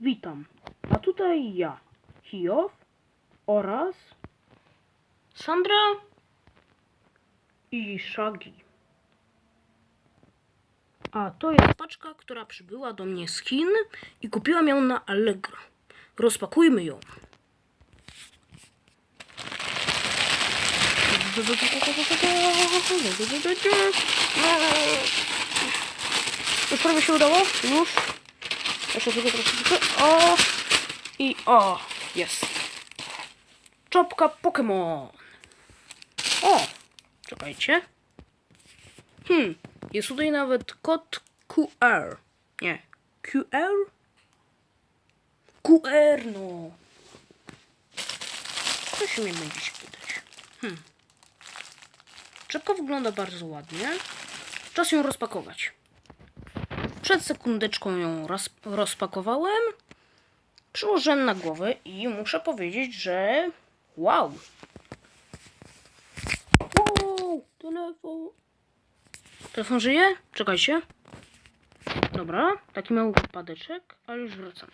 Witam. A tutaj ja, Hijow oraz Sandra i Shaggy. A to jest paczka, która przybyła do mnie z Chin i kupiłam ją na Allegro. Rozpakujmy ją. Już prawie się udało? Już. Tylko troszeczkę. O! I o! Jest. Czopka Pokémon. O! Czekajcie. Hmm. Jest tutaj nawet kod QR. Nie. QR? QR, no. Co się mnie będzie pytać? Hmm. Czepka wygląda bardzo ładnie. Czas ją rozpakować. Przed sekundeczką ją roz, rozpakowałem. Przyłożyłem na głowę i muszę powiedzieć, że wow. Wow, telefon. Telefon żyje? Czekajcie. Dobra, taki mały wypadeczek, ale już wracam.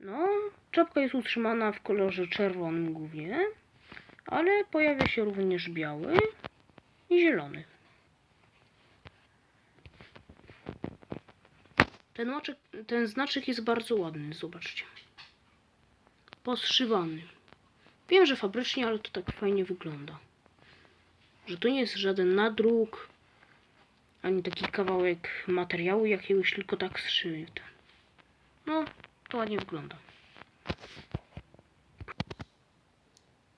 No, czapka jest utrzymana w kolorze czerwonym głównie, ale pojawia się również biały i zielony. Ten, maczek, ten znaczek jest bardzo ładny, zobaczcie. Poszywany. Wiem, że fabrycznie, ale to tak fajnie wygląda. Że to nie jest żaden nadruk, ani taki kawałek materiału jakiegoś, tylko tak zszyty. No, to ładnie wygląda.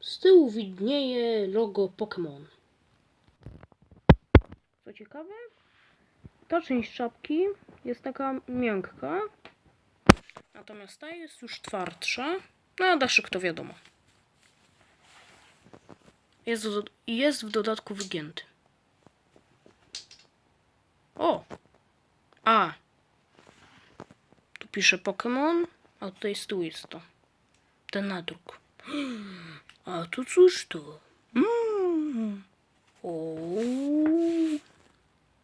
Z tyłu widnieje logo Pokémon. Co ciekawe, ta część czapki jest taka miękka, natomiast ta jest już twardsza. No a daszyk to wiadomo. Jest, jest w dodatku wygięty. O! A! Tu pisze Pokémon, a tutaj z tyłu jest to. Ten nadruk. A tu cóż to? Mm. O.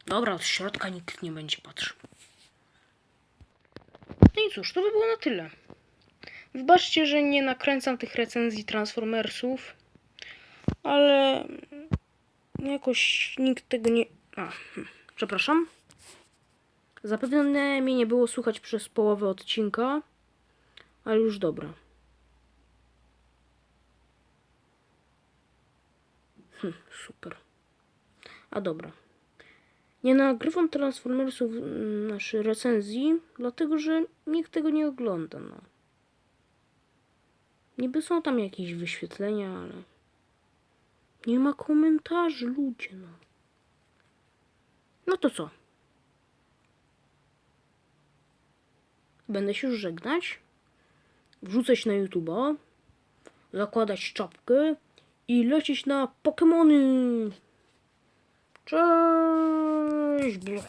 Dobra, od środka nikt nie będzie patrzył. Cóż, to by było na tyle. Wybaczcie, że nie nakręcam tych recenzji Transformersów, ale jakoś nikt tego nie... A, hm, przepraszam. Zapewne mnie nie było słuchać przez połowę odcinka, ale już dobra. Hm, super. A dobra. Nie nagrywam Transformersów mm, naszej recenzji, dlatego że nikt tego nie ogląda, no. Niby są tam jakieś wyświetlenia, ale nie ma komentarzy, ludzie, no. No to co? Będę się już żegnać, wrzucać na YouTube'a, zakładać czapkę i lecieć na Pokemony. Tschüss.